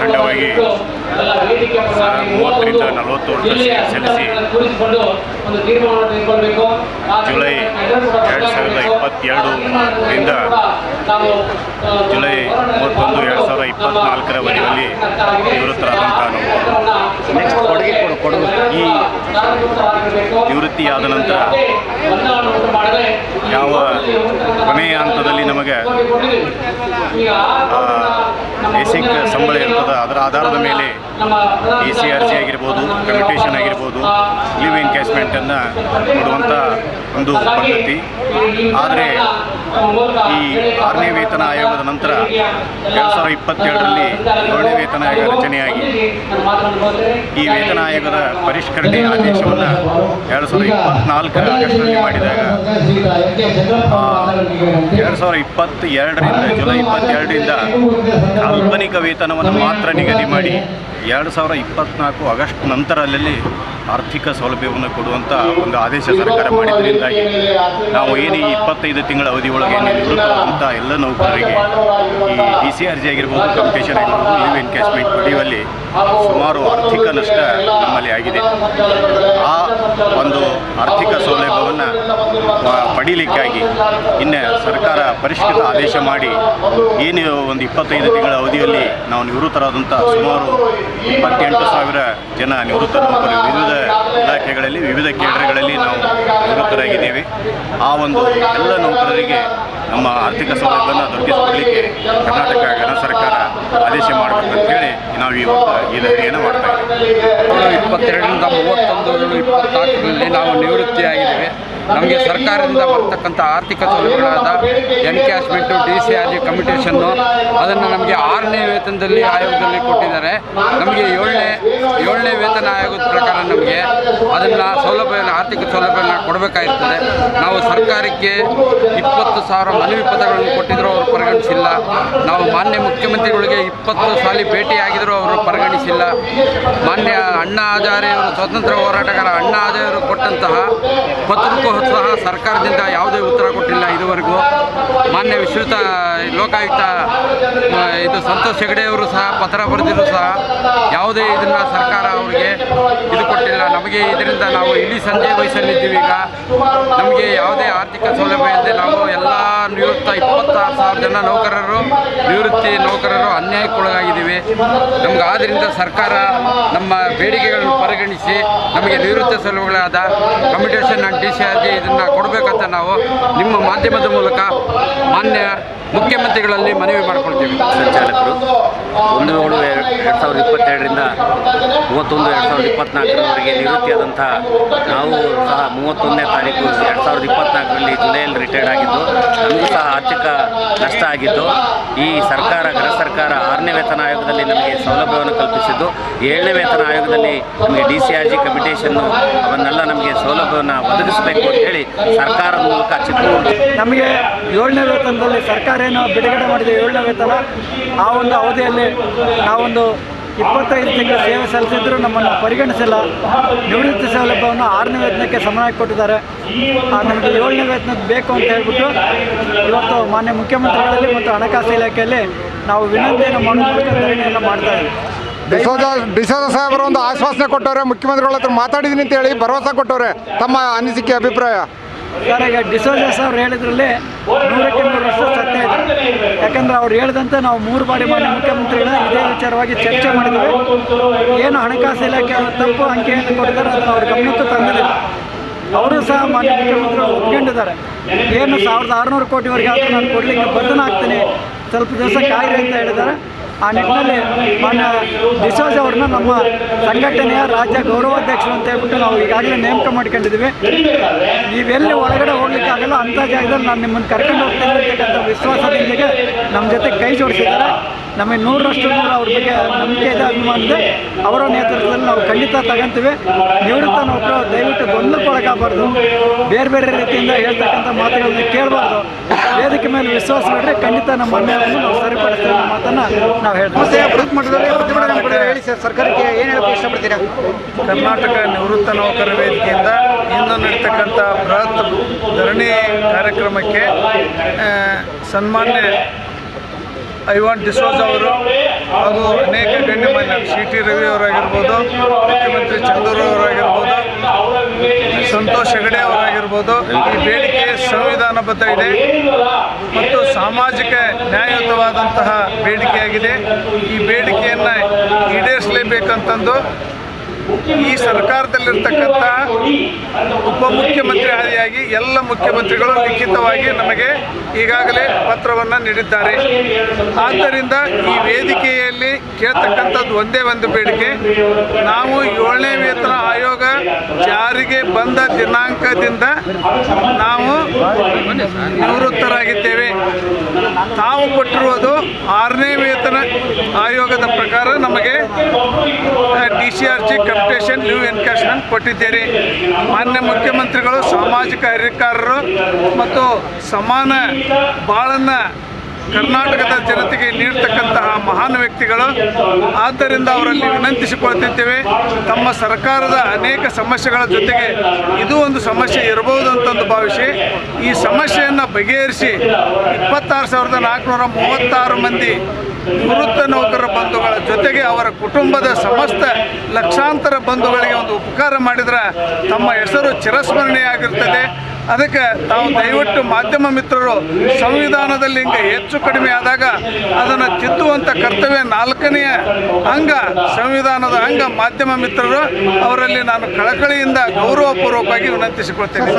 ಪರವಾಗಿ ಮೂವತ್ತರಿಂದ ನಲವತ್ತು ವರ್ಷ ಸಲ್ಲಿಸಿ ಜುಲೈ ಎರಡು ಸಾವಿರದ ಇಪ್ಪತ್ತೆರಡು ರಿಂದ ನಾವು ಜುಲೈ ಮೂವತ್ತೊಂದು ಎರಡು ವರೆಯಲ್ಲಿ ನಿವೃತ್ತರಾದಂತಹ ನೆಕ್ಸ್ಟ್ ಕೊಡುಗೆ ಕೊಡು ಕೊಡುಗೆ ಈ ನಿವೃತ್ತಿಯಾದ ನಂತರ ಯಾವ ಕೊನೆಯ ಹಂತದಲ್ಲಿ ನಮಗೆ ಬೇಸಿಕ್ ಸಂಬಳ ಇರ್ತದೆ, ಅದರ ಆಧಾರದ ಮೇಲೆ ಎ ಸಿ ಆರ್ ಸಿ ಆಗಿರ್ಬೋದು ಕಮ್ಯುಟೇಷನ್ ಆಗಿರ್ಬೋದು ಲೀವ್ ಎನ್ಕ್ಯಾಶ್ಮೆಂಟನ್ನು ಕೊಡುವಂಥ ಒಂದು ಪದ್ಧತಿ. ಆದರೆ ಈ ಆರನೇ ವೇತನ ಆಯೋಗದ ನಂತರ ಎರಡು ಸಾವಿರದ ಇಪ್ಪತ್ತೆರಡರಲ್ಲಿ ಏಳನೇ ವೇತನ ಆಯೋಗ ರಚನೆಯಾಗಿ. ಈ ವೇತನ ಆಯೋಗದ ಪರಿಷ್ಕರಣೆ ಆದೇಶವನ್ನು ಎರಡು ಸಾವಿರದ ಇಪ್ಪತ್ನಾಲ್ಕರ ಆಗಸ್ಟ್ನಲ್ಲಿ ಮಾಡಿದಾಗ ಎರಡು ಸಾವಿರದ ಇಪ್ಪತ್ತೆರಡರಿಂದ ಜುಲೈ ಇಪ್ಪತ್ತೆರಡರಿಂದ ಕಾಲ್ಪನಿಕ ವೇತನವನ್ನು ಮಾತ್ರ ನಿಗದಿ ಮಾಡಿ ಎರಡು ಸಾವಿರ ಇಪ್ಪತ್ನಾಲ್ಕು ಆಗಸ್ಟ್ ನಂತರದಲ್ಲಿ ಆರ್ಥಿಕ ಸೌಲಭ್ಯವನ್ನು ಕೊಡುವಂಥ ಒಂದು ಆದೇಶ ಸರ್ಕಾರ ಮಾಡಿದ್ದರಿಂದಾಗಿ ನಾವು ಏನು ಈ ಇಪ್ಪತ್ತೈದು ತಿಂಗಳ ಅವಧಿಯೊಳಗೆ ನಿವೃತ್ತವಾದಂಥ ಎಲ್ಲ ನೌಕರರಿಗೆ ಈ ಡಿ ಸಿ ಆರ್ ಜಿ ಆಗಿರ್ಬೋದು ಕಂಪಿಟೇಷನ್ ಆಗಿರ್ಬೋದು, ಲೀವ್ ಎನ್ಕ್ಯಾಶ್ಮೆಂಟ್ ಪಡೆಯುವಲ್ಲಿ ಸುಮಾರು ಆರ್ಥಿಕ ನಷ್ಟ ನಮ್ಮಲ್ಲಿ ಆಗಿದೆ. ಆ ಒಂದು ಆರ್ಥಿಕ ಸೌಲಭ್ಯವನ್ನು ಪಡೀಲಿಕ್ಕಾಗಿ ಇನ್ನು ಸರ್ಕಾರ ಪರಿಷ್ಕೃತ ಆದೇಶ ಮಾಡಿ ಏನು ಒಂದು ಇಪ್ಪತ್ತೈದು ತಿಂಗಳ ಅವಧಿಯಲ್ಲಿ ನಾವು ನಿವೃತ್ತರಾದಂಥ ಸುಮಾರು ಇಪ್ಪತ್ತೆಂಟು ಸಾವಿರ ಜನ ನಿವೃತ್ತ ನೌಕರರು, ವಿವಿಧ ಇಲಾಖೆಗಳಲ್ಲಿ, ವಿವಿಧ ಕೇಂದ್ರಗಳಲ್ಲಿ ನಾವು ನಿವೃತ್ತರಾಗಿದ್ದೀವಿ. ಆ ಒಂದು ಎಲ್ಲ ನೌಕರರಿಗೆ ನಮ್ಮ ಆರ್ಥಿಕ ಸೌಲಭ್ಯವನ್ನು ದೊರಕಿಸಿಕೊಡಲಿಕ್ಕೆ ಕರ್ನಾಟಕ ಗಣ ಸರ್ಕಾರ ಆದೇಶ ಮಾಡಬೇಕಂತೇಳಿ ನಾವು ಇವತ್ತು ಈ ಧರಣಿಯನ್ನು ಮಾಡ್ತಾ ಇದ್ದೀವಿ. ಇಪ್ಪತ್ತೆರಡರಿಂದ ಮೂವತ್ತೊಂದು ಇಪ್ಪತ್ನಾಲ್ಕರಲ್ಲಿ ನಾವು ನಿವೃತ್ತಿಯಾಗಿದ್ದೇವೆ. ನಮಗೆ ಸರ್ಕಾರದಿಂದ ಬರ್ತಕ್ಕಂಥ ಆರ್ಥಿಕ ಸೌಲಭ್ಯಗಳಾದ encashment, D C R G ಕಮಿಟೇಷನ್ನು ಅದನ್ನು ನಮಗೆ ಆರನೇ ವೇತನದಲ್ಲಿ ಆಯೋಗದಲ್ಲಿ ಕೊಟ್ಟಿದ್ದಾರೆ. ನಮಗೆ ಏಳನೇ ಏಳನೇ ವೇತನ ಆಯೋಗದ ಪ್ರಕಾರ ನಮಗೆ ಅದನ್ನು ಸೌಲಭ್ಯ ಆರ್ಥಿಕ ಸೌಲಭ್ಯನ ಕೊಡಬೇಕಾಗಿರ್ತದೆ. ನಾವು ಸರ್ಕಾರಕ್ಕೆ ಇಪ್ಪತ್ತು ಸಾವಿರ ಮನವಿ ಪತ್ರಗಳನ್ನು ಕೊಟ್ಟಿದ್ದರೂ ಅವರು ಪರಿಗಣಿಸಿಲ್ಲ. ನಾವು ಮಾನ್ಯ ಮುಖ್ಯಮಂತ್ರಿಗಳಿಗೆ ಇಪ್ಪತ್ತು ಸಾಲಿ ಭೇಟಿಯಾಗಿದ್ದರೂ ಅವರು ಪರಿಗಣಿಸಿಲ್ಲ. ಮಾನ್ಯ ಅಣ್ಣ ಹಜಾರೆ ಅವರು ಸ್ವಾತಂತ್ರ್ಯ ಹೋರಾಟಗಾರ ಅಣ್ಣ ಹಜಾರೆ ಕೊಟ್ಟಂತಹ ಪತ್ರಕ್ಕೂ ಸಹ ಸರ್ಕಾರದಿಂದ ಯಾವುದೇ ಉತ್ತರ ಕೊಟ್ಟಿಲ್ಲ ಇದುವರೆಗೂ. ಮಾನ್ಯ ವಿಶ್ರುತ ಲೋಕಾಯುಕ್ತ ಇದು ಸಂತೋಷ್ ಹೆಗಡೆಯವರು ಸಹ ಪತ್ರ ಬರೆದಿದ್ರು ಸಹ ಯಾವುದೇ ಇದನ್ನು ಸರ್ಕಾರ ಅವರಿಗೆ ಇದು ಕೊಟ್ಟಿಲ್ಲ. ನಮಗೆ ಇದರಿಂದ ನಾವು ಇಡೀ ಸಂಜೆ ವಹಿಸಲಿದ್ದೀವಿ ಈಗ ನಮಗೆ ಯಾವುದೇ ಆರ್ಥಿಕ ಸೌಲಭ್ಯ ಇಲ್ಲದೆ ನಾವು ಎಲ್ಲ ನಿವೃತ್ತ ಇಪ್ಪತ್ತಾರು ಸಾವಿರ ಜನ ನೌಕರರು, ನಿವೃತ್ತಿ ನೌಕರರು ಅನ್ಯಾಯಕ್ಕೊಳಗಾಗಿದ್ದೀವಿ. ನಮ್ಗೆ ಆದ್ದರಿಂದ ಸರ್ಕಾರ ನಮ್ಮ ಬೇಡಿಕೆಗಳನ್ನು ಪರಿಗಣಿಸಿ ನಮಗೆ ನಿವೃತ್ತ ಸೌಲಭ್ಯಗಳಾದ ಕಮ್ಯುಟೇಷನ್ ಆ್ಯಂಡ್ ಡಿ ಸಿ ಆರ್ಗೆ ಇದನ್ನು ಕೊಡಬೇಕಂತ ನಾವು ನಿಮ್ಮ ಮಾಧ್ಯಮದ ಮೂಲಕ ಮಾನ್ಯ ಮುಖ್ಯಮಂತ್ರಿಗಳಲ್ಲಿ ಮನವಿ ಮಾಡ್ಕೊಳ್ತೀವಿ. ಸಂಚಾಲಕರು. ಒಂದು ಏಳು ಎರಡು ಸಾವಿರದ ಇಪ್ಪತ್ತೆರಡರಿಂದ ಮೂವತ್ತೊಂದು, ಎರಡು ಸಾವಿರದ ಇಪ್ಪತ್ನಾಲ್ಕರವರೆಗೆ ನಿವೃತ್ತಿಯಾದಂಥ ನಾವು ಸಹ ಮೂವತ್ತೊಂದನೇ ತಾರೀಕು ಎರಡು ಸಾವಿರದ ಇಪ್ಪತ್ನಾಲ್ಕರಲ್ಲಿ ಜುಲೈಯಲ್ಲಿ ರಿಟೈರ್ಡ್ ಆಗಿದ್ದು, ನಮಗೂ ಸಹ ಆರ್ಥಿಕ ನಷ್ಟ ಆಗಿದ್ದು, ಈ ಸರ್ಕಾರ, ಗೃಹ ಸರ್ಕಾರ ಆರನೇ ವೇತನ ಆಯೋಗದಲ್ಲಿ ನಮಗೆ ಸೌಲಭ್ಯವನ್ನು ಕಲ್ಪಿಸಿದ್ದು, ಏಳನೇ ವೇತನ ಆಯೋಗದಲ್ಲಿ ನಮಗೆ D C R G commutation ಅವನ್ನೆಲ್ಲ ನಮಗೆ ಸೌಲಭ್ಯವನ್ನು ಒದಗಿಸಬೇಕು ಅಂತೇಳಿ ಸರ್ಕಾರದ ಮೂಲಕ ಚಿತ್ರದುರ್ಗ ನಮಗೆ ಏಳನೇ ವೇತನದಲ್ಲಿ ಸರ್ಕಾರ ಏನು ಬಿಡುಗಡೆ ಮಾಡಿದೆ, ಏಳನೇ ವೇತನ, ಆ ಒಂದು ಅವಧಿಯಲ್ಲಿ ನಾವೊಂದು ಇಪ್ಪತ್ತೈದು ತಿಂಗಳ ಸೇವೆ ಸಲ್ಲಿಸಿದ್ರು ನಮ್ಮನ್ನು ಪರಿಗಣಿಸಿಲ್ಲ. ನಿವೃತ್ತಿ ಸೌಲಭ್ಯವನ್ನು ಆರನೇ ವೇತನಕ್ಕೆ ಸಮನಾಗಿ ಕೊಟ್ಟಿದ್ದಾರೆ. ಆ, ನಮಗೆ ಏಳನೇ ವೇತನ ಬೇಕು ಅಂತ ಹೇಳ್ಬಿಟ್ಟು ಇವತ್ತು ಮಾನ್ಯ ಮುಖ್ಯಮಂತ್ರಿಗಳಲ್ಲಿ ಮತ್ತು ಹಣಕಾಸು ಇಲಾಖೆಯಲ್ಲಿ ನಾವು ವಿನಂತಿಯನ್ನು ಮಾಡೋ ಮೂಲಕ ಧರಣಿಯನ್ನು ಮಾಡ್ತಾ ಇದ್ದೀವಿ. ಡಿಸೋಜ ಡಿಸೋಜ ಸಾಹೇಬರು ಒಂದು ಆಶ್ವಾಸನೆ ಕೊಟ್ಟವ್ರೆ. ಮುಖ್ಯಮಂತ್ರಿಗಳ ಹತ್ರ ಮಾತಾಡಿದ್ದೀನಿ ಅಂತ ಹೇಳಿ ಭರವಸೆ ಕೊಟ್ಟವ್ರೆ ತಮ್ಮ ಅನಿಸಿಕೆ ಅಭಿಪ್ರಾಯ. ಸರ್ ಈಗ ಡಿಸೋಜ ಸಾಹೇಬ್ರು ಹೇಳಿದ್ರಲ್ಲಿ ನೂರಕ್ಕೆ ನೂರಷ್ಟು ಸತ್ಯ ಇದೆ ಯಾಕಂದ್ರೆ ಅವ್ರು ಹೇಳಿದಂತೆ ನಾವು ಮೂರು ಬಾರಿ ಮಾನ್ಯ ಮುಖ್ಯಮಂತ್ರಿಗಳ ಇದೇ ವಿಚಾರವಾಗಿ ಚರ್ಚೆ ಮಾಡಿದ್ದೇವೆ ಏನು ಹಣಕಾಸು ಇಲಾಖೆ ತಪ್ಪು ಅಂಕೆಯನ್ನು ಕೊಡ್ತಾರೆ ಅದನ್ನು ಅವ್ರ ಗಮನಕ್ಕೂ ತಂದಿಲ್ಲ. ಅವರು ಸಹ ಮಾನ್ಯ ಮುಖ್ಯಮಂತ್ರಿ ಒಪ್ಕೊಂಡಿದ್ದಾರೆ. ಏನು ಸಾವಿರದ ಆರುನೂರು ಕೋಟಿವರೆಗೆ ಆದರೂ ನಾನು ಕೊಡಲಿಕ್ಕೆ ಬದ್ಧನಾಗ್ತೀನಿ. ಸ್ವಲ್ಪ ದಿವಸ ಕಾಯಿರಿ ಅಂತ ಹೇಳಿದ್ದಾರೆ. ಆ ನಿಟ್ಟಿನಲ್ಲಿ ಮಾನ್ಯ ಡಿಸೋಜ್ ಅವ್ರನ್ನ ನಮ್ಮ ಸಂಘಟನೆಯ ರಾಜ್ಯ ಗೌರವಾಧ್ಯಕ್ಷರು ಅಂತ ಹೇಳ್ಬಿಟ್ಟು ನಾವು ಈಗಾಗಲೇ ನೇಮಕ ಮಾಡ್ಕೊಂಡಿದ್ದೀವಿ. ನೀವೆಲ್ಲಿ ಒಳಗಡೆ ಹೋಗ್ಲಿಕ್ಕಾಗಲ್ಲ ಅಂತ ಜಾಗದಲ್ಲಿ ನಾನು ನಿಮ್ಮನ್ನು ಕರ್ಕೊಂಡು ಹೋಗ್ತೇನೆ ಅಂತಕ್ಕಂಥ ವಿಶ್ವಾಸದೊಂದಿಗೆ ನಮ್ಮ ಜೊತೆ ಕೈ ಜೋಡಿಸಿದ್ದಾರೆ. ನಮಗೆ ನೂರರಷ್ಟು ನೂರು ಅವ್ರ ಬಗ್ಗೆ ನಂಬಿಕೆ ಇದೆ ಅಭಿಮಾನ ಇದೆ. ಅವರ ನೇತೃತ್ವದಲ್ಲಿ ನಾವು ಖಂಡಿತ ತಗೊಂತೀವಿ. ನಿವೃತ್ತ ನೌಕರು ದಯವಿಟ್ಟು ಗೊಂದಲಕ್ಕೊಳಗಾಗಬಾರ್ದು ಬೇರೆ ಬೇರೆ ರೀತಿಯಿಂದ ಹೇಳ್ತಕ್ಕಂಥ ಮಾತುಗಳನ್ನ ಕೇಳಬಾರ್ದು. ವೇದಿಕೆ ಮೇಲೆ ವಿಶ್ವಾಸ ಮಾಡಿದ್ರೆ ಖಂಡಿತ ನಮ್ಮ ಮನೆಯವರನ್ನು ನಾವು ಸರಿಪಡಿಸ್ತೇವೆ ಅನ್ನೋ ಮಾತನ್ನು ನಾವು ಹೇಳ್ತೀವಿ. ಹೇಳಿ ಸರ್ ಸರ್ಕಾರಕ್ಕೆ ಏನು ಹೇಳಕ್ಕೆ ಇಷ್ಟಪಡ್ತೀರಾ? ಕರ್ನಾಟಕ ನಿವೃತ್ತ ನೌಕರ ವೇದಿಕೆಯಿಂದ ಇಂದು ನಡೀತಕ್ಕಂಥ ಬೃಹತ್ ಧರಣಿ ಕಾರ್ಯಕ್ರಮಕ್ಕೆ ಸನ್ಮಾನ್ಯ ಐವಾನ್ ಡಿಸೋಜ್ ಅವರು ಹಾಗೂ ಅನೇಕ ಗಣ್ಯಮಾನ್ಯ ಸಿ ಟಿ ರವಿ ಅವರಾಗಿರ್ಬೋದು, ಮುಖ್ಯಮಂತ್ರಿ ಚಂದೂರು ಅವರಾಗಿರ್ಬೋದು, ಸಂತೋಷ್ ಹೆಗಡೆ ಅವರಾಗಿರ್ಬೋದು, ಈ ಬೇಡಿಕೆ ಸಂವಿಧಾನಬದ್ಧ ಇದೆ. ಮತ್ತು ಸಾಮಾಜಿಕ ನ್ಯಾಯಯುತವಾದಂತಹ ಬೇಡಿಕೆಯಾಗಿದೆ. ಈ ಬೇಡಿಕೆಯನ್ನು ಈಡೇರಿಸಲೇಬೇಕಂತಂದು ಈ ಸರ್ಕಾರದಲ್ಲಿರ್ತಕ್ಕಂಥ ಉಪಮುಖ್ಯಮಂತ್ರಿ ಆದಿಯಾಗಿ ಎಲ್ಲ ಮುಖ್ಯಮಂತ್ರಿಗಳು ಲಿಖಿತವಾಗಿ ನಮಗೆ ಈಗಾಗಲೇ ಪತ್ರವನ್ನು ನೀಡಿದ್ದಾರೆ. ಆದ್ದರಿಂದ ಈ ವೇದಿಕೆಯಲ್ಲಿ ಕೇಳ್ತಕ್ಕಂಥದ್ದು ಒಂದೇ ಒಂದು ಬೇಡಿಕೆ. ನಾವು ಏಳನೇ ವೇತನ ಆಯೋಗ ಜಾರಿಗೆ ಬಂದ ದಿನಾಂಕದಿಂದ ನಾವು ನಿವೃತ್ತರಾಗಿದ್ದೇವೆ. ತಾವು ಕೊಟ್ಟಿರುವುದು ಆರನೇ ವೇತನ ಆಯೋಗದ ಪ್ರಕಾರ ನಮಗೆ D C R G commutation new ಕೊಟ್ಟಿದ್ದೀರಿ. ಮಾನ್ಯ ಮುಖ್ಯಮಂತ್ರಿಗಳು, ಸಾಮಾಜಿಕ ಹರಿಕಾರರು ಮತ್ತು ಸಮಾನ ಬಾಳನ್ನು ಕರ್ನಾಟಕದ ಜನತೆಗೆ ನೀಡ್ತಕ್ಕಂತಹ ಮಹಾನ್ ವ್ಯಕ್ತಿಗಳು, ಆದ್ದರಿಂದ ಅವರಲ್ಲಿ ವಿನಂತಿಸಿಕೊಳ್ತಿದ್ದೇವೆ, ತಮ್ಮ ಸರ್ಕಾರದ ಅನೇಕ ಸಮಸ್ಯೆಗಳ ಜೊತೆಗೆ ಇದು ಒಂದು ಸಮಸ್ಯೆ ಇರಬಹುದು ಅಂತಂದು ಭಾವಿಸಿ, ಈ ಸಮಸ್ಯೆಯನ್ನು ಬಗೆಹರಿಸಿ ಇಪ್ಪತ್ತಾರು ಸಾವಿರದ ನಾಲ್ಕುನೂರ ಮೂವತ್ತಾರು ಮಂದಿ ನಿವೃತ್ತ ನೌಕರರ ಬಂಧುಗಳ ಜೊತೆಗೆ ಅವರ ಕುಟುಂಬದ ಸಮಸ್ತ ಲಕ್ಷಾಂತರ ಬಂಧುಗಳಿಗೆ ಒಂದು ಉಪಕಾರ ಮಾಡಿದ್ರೆ ತಮ್ಮ ಹೆಸರು ಚಿರಸ್ಮರಣೀಯಾಗಿರ್ತದೆ ಅದಕ್ಕೆ ತಾವು ದಯವಿಟ್ಟು ಮಾಧ್ಯಮ ಮಿತ್ರರು, ಸಂವಿಧಾನದಲ್ಲಿ ಹಿಂಗೆ ಹೆಚ್ಚು ಕಡಿಮೆ ಆದಾಗ ಅದನ್ನು ತಿದ್ದುವಂಥ ಕರ್ತವ್ಯ ನಾಲ್ಕನೆಯ ಅಂಗ, ಸಂವಿಧಾನದ ಅಂಗ ಮಾಧ್ಯಮ ಮಿತ್ರರು, ಅವರಲ್ಲಿ ನಾನು ಕಳಕಳಿಯಿಂದ ಗೌರವಪೂರ್ವಕವಾಗಿ ವಿನಂತಿಸಿಕೊಳ್ತೇನೆ.